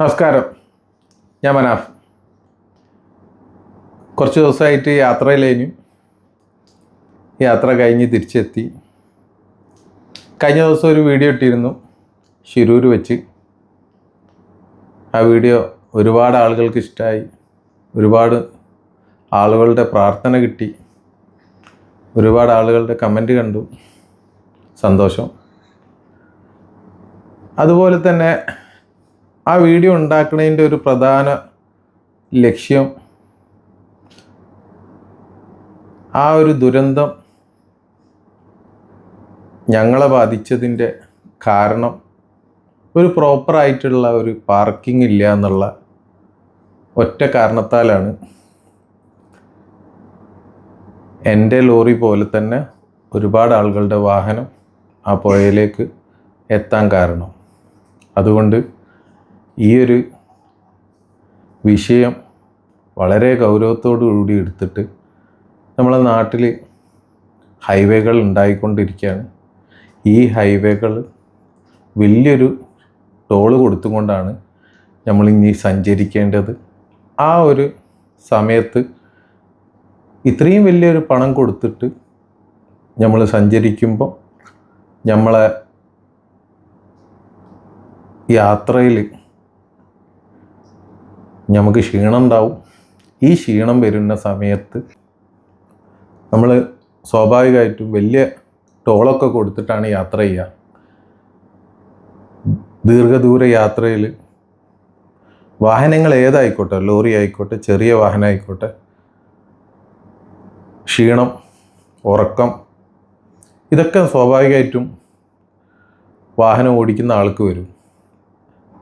നമസ്കാരം. ഞാൻ മനാഫ്. കുറച്ച് ദിവസമായിട്ട് യാത്രയിലേനു. യാത്ര കഴിഞ്ഞ് തിരിച്ചെത്തി. കഴിഞ്ഞ ദിവസം ഒരു വീഡിയോ ഇട്ടിരുന്നു ശിരൂർ വെച്ച്. ആ വീഡിയോ ഒരുപാട് ആളുകൾക്ക് ഇഷ്ടമായി ഒരുപാട് ആളുകളുടെ പ്രാർത്ഥന കിട്ടി. ഒരുപാട് ആളുകളുടെ കമന്റ് കണ്ടു. സന്തോഷം. അതുപോലെ തന്നെ ആ വീഡിയോ ഉണ്ടാക്കുന്നതിന്റെ ഒരു പ്രധാന ലക്ഷ്യം ആ ഒരു ദുരന്തം ഞങ്ങളെ ബാധിച്ചതിന്റെ കാരണം ഒരു പ്രോപ്പറായിട്ടുള്ള ഒരു പാർക്കിംഗ് ഇല്ല എന്നുള്ള ഒറ്റ കാരണത്താലാണ് എന്റെ ലോറി പോലെ തന്നെ ഒരുപാട് ആളുകളുടെ വാഹനം ആ പുഴയിലേക്ക് എത്താൻ കാരണം. അതുകൊണ്ട് ഈ ഒരു വിഷയം വളരെ ഗൗരവത്തോടു കൂടി എടുത്തിട്ട് നമ്മളെ നാട്ടിൽ ഹൈവേകൾ ഉണ്ടായിക്കൊണ്ടിരിക്കുകയാണ്. ഈ ഹൈവേകൾ വലിയൊരു ടോൾ കൊടുത്തുകൊണ്ടാണ് നമ്മൾ ഇനി സഞ്ചരിക്കേണ്ടത്. ആ ഒരു സമയത്ത് ഇത്രയും വലിയൊരു പണം കൊടുത്തിട്ട് നമ്മൾ സഞ്ചരിക്കുമ്പോൾ നമ്മളെ യാത്രയിൽ നമുക്ക് ക്ഷീണം ഉണ്ടാവും. ഈ ക്ഷീണം വരുന്ന സമയത്ത് നമ്മൾ സ്വാഭാവികമായിട്ടും വലിയ ടോളൊക്കെ കൊടുത്തിട്ടാണ് യാത്ര ചെയ്യുക. ദീർഘദൂര യാത്രയിൽ വാഹനങ്ങൾ ഏതായിക്കോട്ടെ ലോറി ആയിക്കോട്ടെ ചെറിയ വാഹനം ആയിക്കോട്ടെ ക്ഷീണം ഉറക്കം ഇതൊക്കെ സ്വാഭാവികമായിട്ടും വാഹനം ഓടിക്കുന്ന ആൾക്ക് വരും.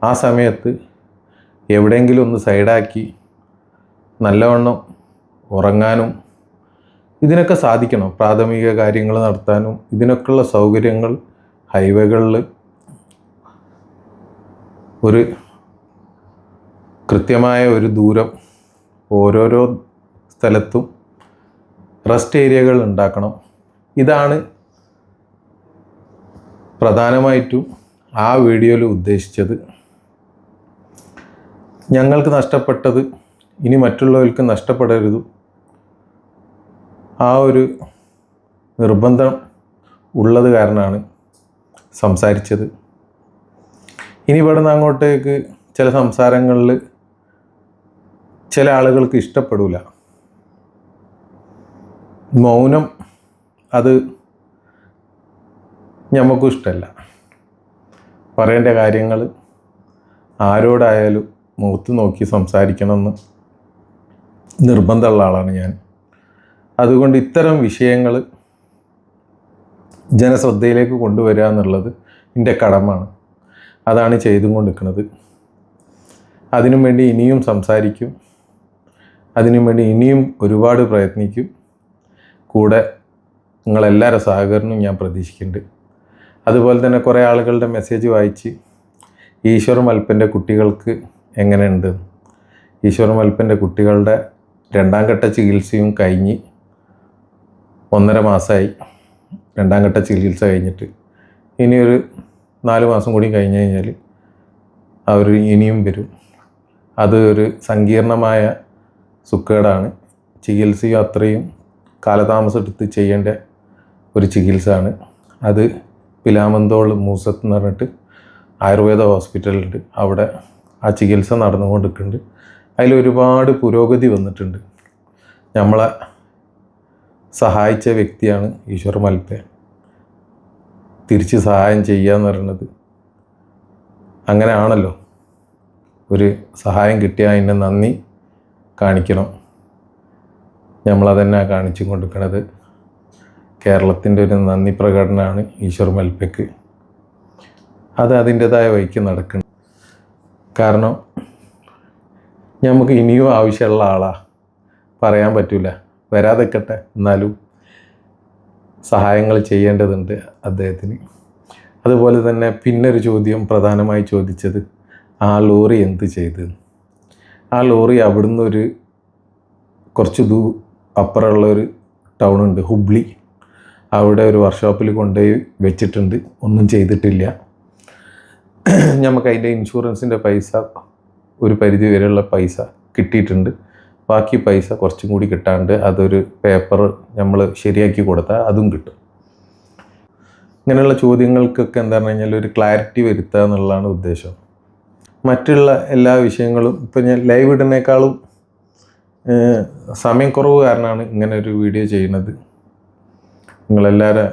ആ സമയത്ത് എവിടെയെങ്കിലും ഒന്ന് സൈഡാക്കി നല്ലവണ്ണം ഉറങ്ങാനും ഇതിനൊക്കെ സാധിക്കണം. പ്രാഥമിക കാര്യങ്ങൾ നടത്താനും ഇതിനൊക്കെയുള്ള സൗകര്യങ്ങൾ ഹൈവേകളിൽ ഒരു കൃത്യമായ ഒരു ദൂരം ഓരോരോ സ്ഥലത്തും റെസ്റ്റ് ഏരിയകൾ ഉണ്ടാക്കണം. ഇതാണ് പ്രധാനമായിട്ടും ആ വീഡിയോയിൽ ഉദ്ദേശിച്ചത്. ഞങ്ങൾക്ക് നഷ്ടപ്പെട്ടത് ഇനി മറ്റുള്ളവർക്ക് നഷ്ടപ്പെടരുത്. ആ ഒരു നിർബന്ധം ഉള്ളത് കാരണമാണ് സംസാരിച്ചത്. ഇനി ഇവിടെ നിന്ന് അങ്ങോട്ടേക്ക് ചില സംസാരങ്ങളിൽ ചില ആളുകൾക്ക് ഇഷ്ടപ്പെടില്ല മൗനം അത് ഞമ്മക്കും ഇഷ്ടമല്ല. പറയേണ്ട കാര്യങ്ങൾ ആരോടായാലും മുഖത്ത് നോക്കി സംസാരിക്കണമെന്ന് നിർബന്ധമുള്ള ആളാണ് ഞാൻ. അതുകൊണ്ട് ഇത്തരം വിഷയങ്ങൾ ജനശ്രദ്ധയിലേക്ക് കൊണ്ടുവരിക എന്നുള്ളത് എന്റെ കടമാണ് അതാണ് ചെയ്തും കൊണ്ടിരിക്കുന്നത്. അതിനും വേണ്ടി ഇനിയും സംസാരിക്കും. അതിനും വേണ്ടി ഇനിയും ഒരുപാട് പ്രയത്നിക്കും. കൂടെ നിങ്ങളെല്ലാവരുടെ സഹകരണവും ഞാൻ പ്രതീക്ഷിക്കുന്നുണ്ട്. അതുപോലെ തന്നെ കുറേ ആളുകളുടെ മെസ്സേജ് വായിച്ച് ഈശ്വർ മൽപ്പന്റെ കുട്ടികൾക്ക് എങ്ങനെയുണ്ട്? ഈശ്വർ മൽപ്പന്റെ കുട്ടികളുടെ രണ്ടാം ഘട്ട ചികിത്സയും കഴിഞ്ഞ് ഒന്നര മാസമായി. രണ്ടാം ഘട്ട ചികിത്സ കഴിഞ്ഞിട്ട് ഇനിയൊരു നാല് മാസം കൂടി കഴിഞ്ഞ് കഴിഞ്ഞാൽ അവർ ഇനിയും വരും. അത് ഒരു സങ്കീർണമായ സുക്കേടാണ്. ചികിത്സയും അത്രയും കാലതാമസം എടുത്ത് ചെയ്യേണ്ട ഒരു ചികിത്സ ആണ് അത് പിലാമന്തോൾ മൂസത്ത് എന്ന് പറഞ്ഞിട്ട് ആയുർവേദ ഹോസ്പിറ്റലുണ്ട് അവിടെ ആ ചികിത്സ നടന്നുകൊണ്ടിരിക്കുന്നുണ്ട്. അതിൽ ഒരുപാട് പുരോഗതി വന്നിട്ടുണ്ട്. നമ്മളെ സഹായിച്ച വ്യക്തിയാണ് ഈശ്വർ മൽപ്പെ. തിരിച്ച് സഹായം ചെയ്യുക എന്ന് പറയുന്നത് അങ്ങനെ ആണല്ലോ ഒരു സഹായം കിട്ടിയാൽ അതിന്റെ നന്ദി കാണിക്കണം. നമ്മളതന്നെ കാണിച്ചു കൊടുക്കുന്നത് കേരളത്തിന്റെ ഒരു നന്ദി പ്രകടനമാണ് ഈശ്വർ മൽപ്പയ്ക്ക് അത് അതിന്റെതായ വഴിക്ക് നടക്കണം കാരണം നമുക്ക് ഇനിയും ആവശ്യമുള്ള ആളാ. പറയാൻ പറ്റില്ല വരാതെക്കട്ടെ എന്നാലും സഹായങ്ങൾ ചെയ്യേണ്ടതുണ്ട് അദ്ദേഹത്തിന്. അതുപോലെ തന്നെ പിന്നൊരു ചോദ്യം പ്രധാനമായി ചോദിച്ചത് ആ ലോറി എന്ത് ചെയ്ത്? ആ ലോറി അവിടുന്ന് ഒരു കുറച്ച് ദൂ അപ്പുറമുള്ള ഒരു ടൗണുണ്ട് ഹുബ്ലി. അവിടെ ഒരു വർക്ക്ഷോപ്പിൽ കൊണ്ടുപോയി വെച്ചിട്ടുണ്ട്. ഒന്നും ചെയ്തിട്ടില്ല. നമുക്ക് അതിന്റെ ഇൻഷുറൻസിന്റെ പൈസ ഒരു പരിധി വരെയുള്ള പൈസ കിട്ടിയിട്ടുണ്ട്. ബാക്കി പൈസ കുറച്ചും കൂടി കിട്ടാണ്ട് അതൊരു പേപ്പർ നമ്മൾ ശരിയാക്കി കൊടുത്താൽ അതും കിട്ടും. ഇങ്ങനെയുള്ള ചോദ്യങ്ങൾക്കൊക്കെ എന്താ പറഞ്ഞു കഴിഞ്ഞാൽ ഒരു ക്ലാരിറ്റി വരുത്തുക എന്നുള്ളതാണ് ഉദ്ദേശം. മറ്റുള്ള എല്ലാ വിഷയങ്ങളും ഇപ്പം ഞാൻ ലൈവ് ഇടുന്നേക്കാളും സമയം കുറവ് കാരണമാണ് ഇങ്ങനെ ഒരു വീഡിയോ ചെയ്യുന്നത്. നിങ്ങളെല്ലാവരും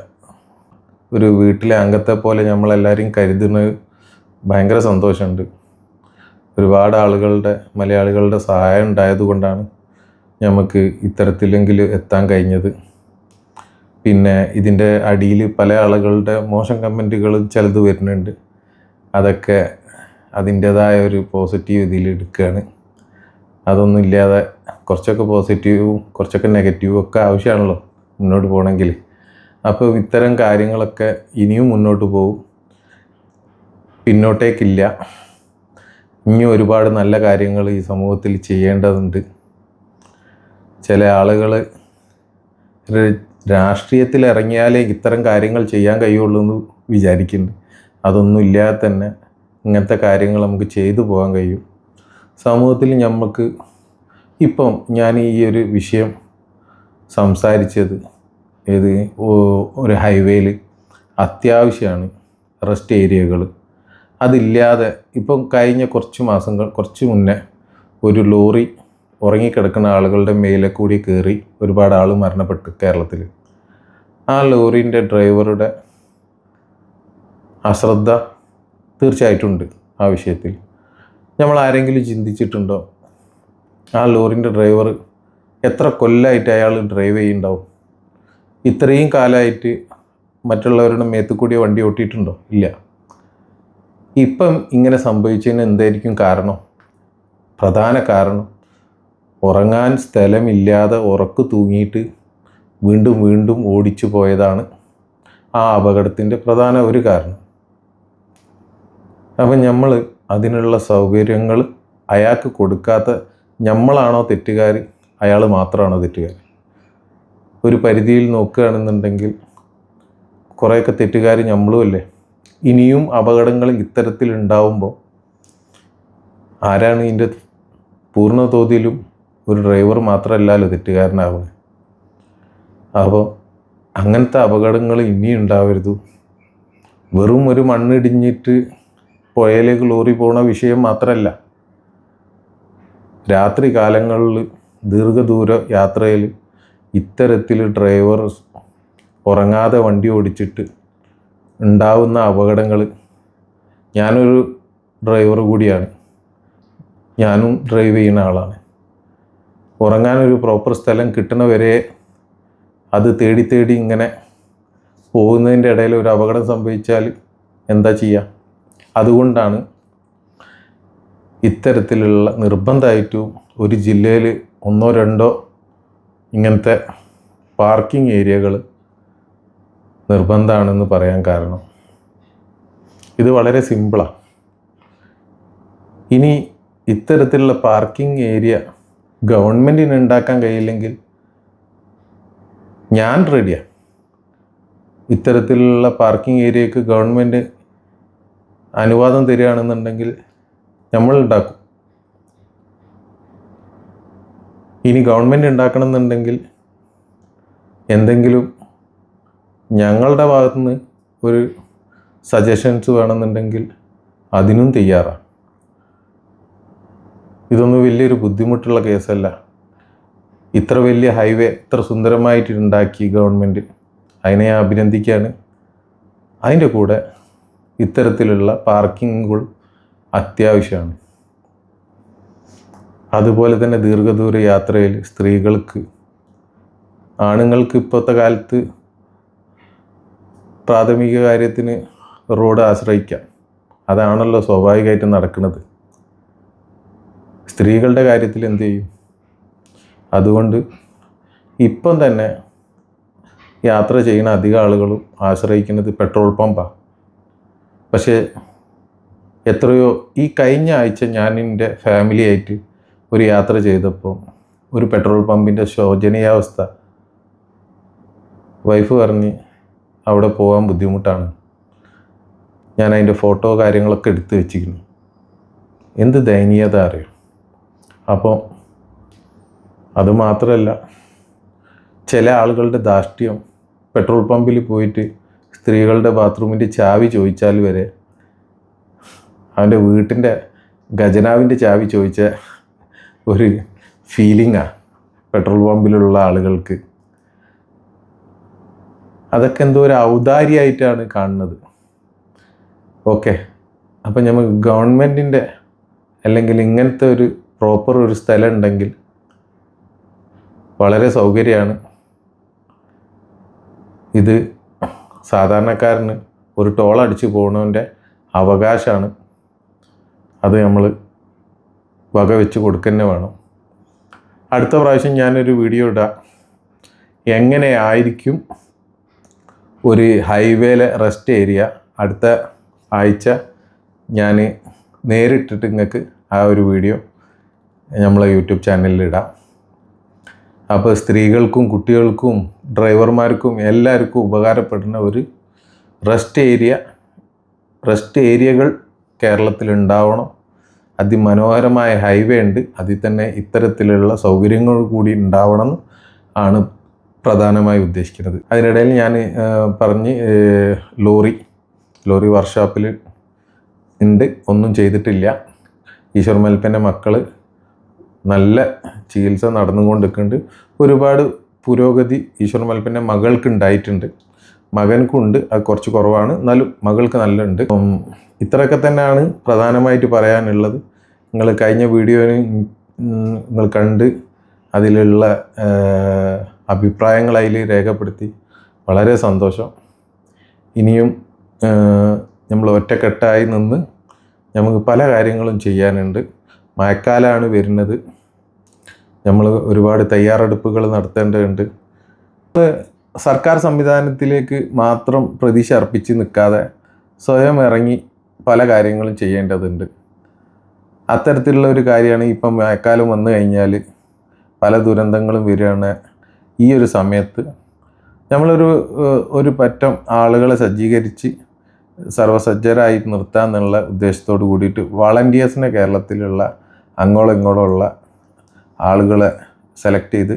ഒരു വീട്ടിലെ അംഗത്തെ പോലെ നമ്മളെല്ലാവരെയും കരുതുന്നത് ഭയങ്കര സന്തോഷമുണ്ട്. ഒരുപാട് ആളുകളുടെ മലയാളികളുടെ സഹായം ഉണ്ടായതുകൊണ്ടാണ് നമുക്ക് ഇത്തരത്തിലെങ്കിലും എത്താൻ കഴിഞ്ഞത്. പിന്നെ ഇതിന്റെ അടിയിൽ പല ആളുകളുടെ മോശം കമന്റുകളും ചിലത് വരുന്നുണ്ട്. അതൊക്കെ അതിന്റേതായ ഒരു പോസിറ്റീവ് ഇതിൽ എടുക്കുകയാണ്. അതൊന്നും ഇല്ലാതെ കുറച്ചൊക്കെ പോസിറ്റീവും കുറച്ചൊക്കെ നെഗറ്റീവും ഒക്കെ ആവശ്യമാണല്ലോ മുന്നോട്ട് പോകണമെങ്കിൽ. അപ്പോൾ ഇത്തരം കാര്യങ്ങളൊക്കെ ഇനിയും മുന്നോട്ട് പോകും. പിന്നോട്ടേക്കില്ല. ഇനി ഒരുപാട് നല്ല കാര്യങ്ങൾ ഈ സമൂഹത്തിൽ ചെയ്യേണ്ടതുണ്ട്. ചില ആളുകൾ രാഷ്ട്രീയത്തിൽ ഇറങ്ങിയാലേ ഇത്തരം കാര്യങ്ങൾ ചെയ്യാൻ കഴിയുള്ളൂ എന്ന് വിചാരിക്കുന്നുണ്ട്. അതൊന്നും ഇല്ലാതെ തന്നെ ഇങ്ങനത്തെ കാര്യങ്ങൾ നമുക്ക് ചെയ്തു പോകാൻ കഴിയും. സമൂഹത്തിൽ നമുക്ക് ഇപ്പം ഞാൻ ഈ ഒരു വിഷയം സംസാരിച്ചത് ഏത് ഒരു ഹൈവേയിൽ അത്യാവശ്യമാണ് റെസ്റ്റ് ഏരിയകൾ അതില്ലാതെ ഇപ്പം കഴിഞ്ഞ കുറച്ച് മാസങ്ങൾ കുറച്ച് മുന്നേ ഒരു ലോറി ഉറങ്ങിക്കിടക്കുന്ന ആളുകളുടെ മേലെ കൂടി കയറി ഒരുപാട് ആൾ മരണപ്പെട്ടു കേരളത്തിൽ. ആ ലോറിന്റെ ഡ്രൈവറുടെ അശ്രദ്ധ തീർച്ചയായിട്ടുണ്ട് ആ വിഷയത്തിൽ. നമ്മൾ ആരെങ്കിലും ചിന്തിച്ചിട്ടുണ്ടോ? ആ ലോറിന്റെ ഡ്രൈവർ എത്ര കൊല്ലായിട്ട് അയാൾ ഡ്രൈവ് ചെയ്യുന്നുണ്ടാവും? ഇത്രയും കാലമായിട്ട് മറ്റുള്ളവരുടെ മേത്ത് കൂടി വണ്ടി ഓട്ടിയിട്ടുണ്ടോ? ഇല്ല. ഇപ്പം ഇങ്ങനെ സംഭവിച്ചതിന് എന്തായിരിക്കും കാരണം? പ്രധാന കാരണം ഉറങ്ങാൻ സ്ഥലമില്ലാതെ ഉറക്കു തൂങ്ങിയിട്ട് വീണ്ടും വീണ്ടും ഓടിച്ചു പോയതാണ് ആ അപകടത്തിന്റെ പ്രധാന ഒരു കാരണം. അപ്പം നമ്മൾ അതിനുള്ള സൗകര്യങ്ങൾ അയാൾക്ക് കൊടുക്കാത്ത നമ്മളാണോ തെറ്റുകാർ അയാൾ മാത്രമാണോ തെറ്റുകാർ ഒരു പരിധിയിൽ നോക്കുകയാണെന്നുണ്ടെങ്കിൽ കുറേയൊക്കെ തെറ്റുകാർ നമ്മളും അല്ലേ? ഇനിയും അപകടങ്ങൾ ഇത്തരത്തിൽ ഉണ്ടാവുമ്പോൾ ആരാണ് ഇതിന്റെ പൂർണ തോതിലും ഒരു ഡ്രൈവർ മാത്രമല്ലല്ലോ തെറ്റുകാരനാവുന്നത്? അപ്പോൾ അങ്ങനത്തെ അപകടങ്ങൾ ഇനിയും ഉണ്ടാവരുത്. വെറും ഒരു മണ്ണിടിഞ്ഞിട്ട് പുഴയിലേക്ക് ലോറി പോണ വിഷയം മാത്രമല്ല. രാത്രി കാലങ്ങളിൽ ദീർഘദൂര യാത്രയിൽ ഇത്തരത്തിൽ ഡ്രൈവർ ഉറങ്ങാതെ വണ്ടി ഓടിച്ചിട്ട് ഉണ്ടാവുന്ന അപകടങ്ങൾ ഞാനൊരു ഡ്രൈവർ കൂടിയാണ്. ഞാനും ഡ്രൈവ് ചെയ്യുന്ന ആളാണ്. ഉറങ്ങാനൊരു പ്രോപ്പർ സ്ഥലം കിട്ടണ വരെ അത് തേടി തേടി ഇങ്ങനെ പോകുന്നതിന്റെ ഇടയിൽ ഒരു അപകടം സംഭവിച്ചാൽ എന്താ ചെയ്യുക? അതുകൊണ്ടാണ് ഇത്തരത്തിലുള്ള നിർബന്ധമായിട്ടും ഒരു ജില്ലയിൽ ഒന്നോ രണ്ടോ ഇങ്ങനത്തെ പാർക്കിംഗ് ഏരിയകൾ നിർബന്ധമാണെന്ന് പറയാൻ കാരണം. ഇത് വളരെ സിമ്പിളാണ് ഇനി ഇത്തരത്തിലുള്ള പാർക്കിംഗ് ഏരിയ ഗവൺമെന്റിന് ഉണ്ടാക്കാൻ കഴിയില്ലെങ്കിൽ ഞാൻ റെഡിയാണ് ഇത്തരത്തിലുള്ള പാർക്കിംഗ് ഏരിയക്ക് ഗവൺമെന്റ് അനുവാദം തരികയാണെന്നുണ്ടെങ്കിൽ നമ്മൾ ഉണ്ടാക്കും. ഇനി ഗവൺമെന്റ് ഉണ്ടാക്കണം എന്നുണ്ടെങ്കിൽ എന്തെങ്കിലും ഞങ്ങളുടെ ഭാഗത്തുനിന്ന് ഒരു സജഷൻസ് വേണമെന്നുണ്ടെങ്കിൽ അതിനും തയ്യാറാണ്. ഇതൊന്നും വലിയൊരു ബുദ്ധിമുട്ടുള്ള കേസല്ല. ഇത്ര വലിയ ഹൈവേ ഇത്ര സുന്ദരമായിട്ട് ഉണ്ടാക്കി ഗവൺമെന്റ് അതിനെ അഭിനന്ദിക്കുകയാണ് അതിന്റെ കൂടെ ഇത്തരത്തിലുള്ള പാർക്കിങ്ങുകൾ അത്യാവശ്യമാണ്. അതുപോലെ തന്നെ ദീർഘദൂര യാത്രയിൽ സ്ത്രീകൾക്ക് ആണുങ്ങൾക്ക് ഇപ്പോഴത്തെ കാലത്ത് പ്രാഥമിക കാര്യത്തിന് റോഡ് ആശ്രയിക്കാം. അതാണല്ലോ സ്വാഭാവികമായിട്ടും നടക്കുന്നത്. സ്ത്രീകളുടെ കാര്യത്തിൽ എന്ത് ചെയ്യും? അതുകൊണ്ട് ഇപ്പം തന്നെ യാത്ര ചെയ്യുന്ന അധിക ആളുകളും ആശ്രയിക്കുന്നത് പെട്രോൾ പമ്പാണ് പക്ഷേ എത്രയോ ഈ കഴിഞ്ഞ ആഴ്ച ഞാൻ എന്റെ ഫാമിലിയായിട്ട് ഒരു യാത്ര ചെയ്തപ്പോൾ ഒരു പെട്രോൾ പമ്പിന്റെ ശോചനീയാവസ്ഥ. വൈഫ് പറഞ്ഞ് അവിടെ പോകാൻ ബുദ്ധിമുട്ടാണ്. ഞാൻ അതിന്റെ ഫോട്ടോ കാര്യങ്ങളൊക്കെ എടുത്ത് വെച്ചിരുന്നു എന്ത് ദയനീയത അറിയും? അപ്പോൾ അതുമാത്രമല്ല ചില ആളുകളുടെ ധാർഷ്ട്യം പെട്രോൾ പമ്പിൽ പോയിട്ട് സ്ത്രീകളുടെ ബാത്റൂമിന്റെ ചാവി ചോദിച്ചാൽ വരെ അവന്റെ വീട്ടിന്റെ ഖജനാവിന്റെ ചാവി ചോദിച്ച ഒരു ഫീലിംഗാണ് പെട്രോൾ പമ്പിലുള്ള ആളുകൾക്ക്. അതൊക്കെ എന്തോ ഒരു ഔദാര്യമായിട്ടാണ് കാണുന്നത്. ഓക്കെ. അപ്പം നമുക്ക് ഗവൺമെന്റിന്റെ അല്ലെങ്കിൽ ഇങ്ങനത്തെ ഒരു പ്രോപ്പർ ഒരു സ്ഥലം ഉണ്ടെങ്കിൽ വളരെ സൗകര്യമാണ്. ഇത് സാധാരണക്കാരന് ഒരു ടോൾ അടിച്ചു പോകുന്നതിന്റെ അവകാശമാണ്. അത് നമ്മൾ വക വെച്ച് കൊടുക്കുന്നേ വേണം. അടുത്ത പ്രാവശ്യം ഞാനൊരു വീഡിയോ ഇടാം. എങ്ങനെയായിരിക്കും ഒരു ഹൈവേയിലെ റെസ്റ്റ് ഏരിയ അടുത്ത ആഴ്ച ഞാൻ നേരിട്ടിട്ട് നിങ്ങൾക്ക് ആ ഒരു വീഡിയോ നമ്മളെ യൂട്യൂബ് ചാനലിൽ ഇടാം. അപ്പോൾ സ്ത്രീകൾക്കും കുട്ടികൾക്കും ഡ്രൈവർമാർക്കും എല്ലാവർക്കും ഉപകാരപ്പെടുന്ന ഒരു റെസ്റ്റ് ഏരിയ റെസ്റ്റ് ഏരിയകൾ കേരളത്തിൽ ഉണ്ടാവണം. അതിമനോഹരമായ ഹൈവേ ഉണ്ട്. അതിൽ തന്നെ ഇത്തരത്തിലുള്ള സൗകര്യങ്ങൾ കൂടി ഉണ്ടാവണം ആണ് പ്രധാനമായി ഉദ്ദേശിക്കുന്നത്. അതിനിടയിൽ ഞാൻ പറഞ്ഞ് ലോറി ലോറി വർക്ക്ഷോപ്പിൽ ഉണ്ട് ഒന്നും ചെയ്തിട്ടില്ല. ഈശ്വർ മൽപ്പന്റെ മക്കൾ നല്ല ചികിത്സ നടന്നുകൊണ്ടിരിക്കുന്നുണ്ട്. ഒരുപാട് പുരോഗതി ഈശ്വർ മൽപ്പന്റെ മകൾക്ക് ഉണ്ടായിട്ടുണ്ട്. മകൻക്കുണ്ട് അത് കുറച്ച് കുറവാണ്. എന്നാലും മകൾക്ക് നല്ല ഉണ്ട് ഇത്രയൊക്കെ തന്നെയാണ് പ്രധാനമായിട്ട് പറയാനുള്ളത്. നിങ്ങൾ കഴിഞ്ഞ വീഡിയോയിൽ നിങ്ങൾ കണ്ട് അതിലുള്ള അഭിപ്രായങ്ങൾ അതിൽ രേഖപ്പെടുത്തി. വളരെ സന്തോഷം. ഇനിയും നമ്മൾ ഒറ്റക്കെട്ടായി നിന്ന് നമുക്ക് പല കാര്യങ്ങളും ചെയ്യാനുണ്ട്. മഴക്കാലമാണ് വരുന്നത്. നമ്മൾ ഒരുപാട് തയ്യാറെടുപ്പുകൾ നടത്തേണ്ടതുണ്ട്. സർക്കാർ സംവിധാനത്തിലേക്ക് മാത്രം പ്രതീക്ഷ അർപ്പിച്ച് നിൽക്കാതെ സ്വയം ഇറങ്ങി പല കാര്യങ്ങളും ചെയ്യേണ്ടതുണ്ട്. അത്തരത്തിലുള്ള ഒരു കാര്യമാണ് ഇപ്പം മഴക്കാലം വന്നു കഴിഞ്ഞാൽ പല ദുരന്തങ്ങളും വരികയാണ്. ഈ ഒരു സമയത്ത് നമ്മളൊരു ഒരു പറ്റം ആളുകളെ സജ്ജീകരിച്ച് സർവസജ്ജരായി നിർത്താന്നുള്ള ഉദ്ദേശത്തോട് കൂടിയിട്ട് വളണ്ടിയേഴ്സിനെ കേരളത്തിലുള്ള അങ്ങോളം ഇങ്ങോളമുള്ള ആളുകളെ സെലക്ട് ചെയ്ത്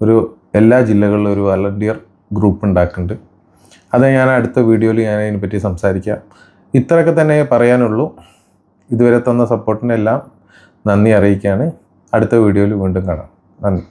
ഒരു എല്ലാ ജില്ലകളിലും ഒരു വളണ്ടിയർ ഗ്രൂപ്പ് ഉണ്ടാക്കുന്നുണ്ട്. അത് ഞാൻ അടുത്ത വീഡിയോയിൽ ഞാൻ അതിനെപ്പറ്റി സംസാരിക്കാം. ഇത്രയൊക്കെ തന്നെ പറയാനുള്ളൂ. ഇതുവരെ തന്ന സപ്പോർട്ടിനെല്ലാം നന്ദി അറിയിക്കുകയാണ്. അടുത്ത വീഡിയോയിൽ വീണ്ടും കാണാം. നന്ദി.